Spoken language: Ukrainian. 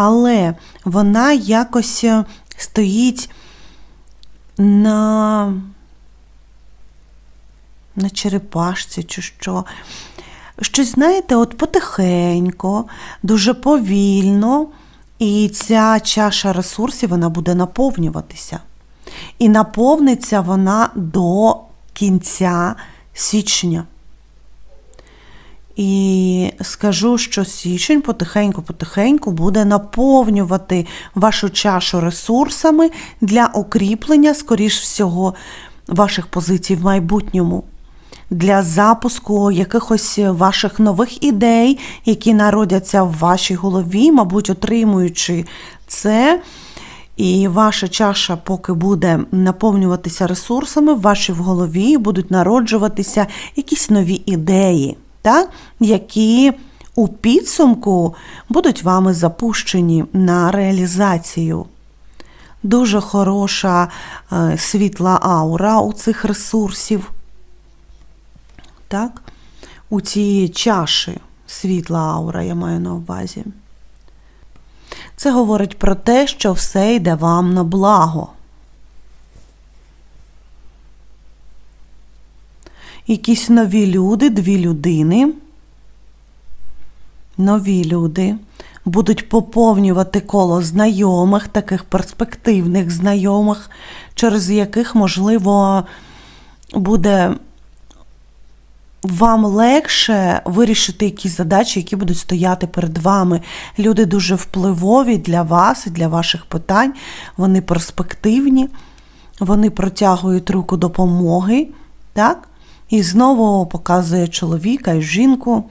але вона якось е, стоїть на, на черепашці чи що. Щось, знаєте, от потихенько, дуже повільно, і ця чаша ресурсів вона буде наповнюватися. І наповниться вона до кінця січня. І скажу, що січень потихеньку-потихеньку буде наповнювати вашу чашу ресурсами для укріплення, скоріш всього, ваших позицій в майбутньому, для запуску якихось ваших нових ідей, які народяться в вашій голові, мабуть, отримуючи це. І ваша чаша, поки буде наповнюватися ресурсами, в вашій в голові будуть народжуватися якісь нові ідеї, так? які у підсумку будуть вами запущені на реалізацію. Дуже хороша е, світла аура у цих ресурсів. Так? У цієї чаші світла аура, я маю на увазі. Це говорить про те, що все йде вам на благо. Якісь нові люди, дві людини, нові люди будуть поповнювати коло знайомих, таких перспективних знайомих, через яких, можливо, буде вам легше вирішити якісь задачі, які будуть стояти перед вами. Люди дуже впливові для вас і для ваших питань. Вони перспективні, вони протягують руку допомоги. так? І знову показує чоловіка і жінку.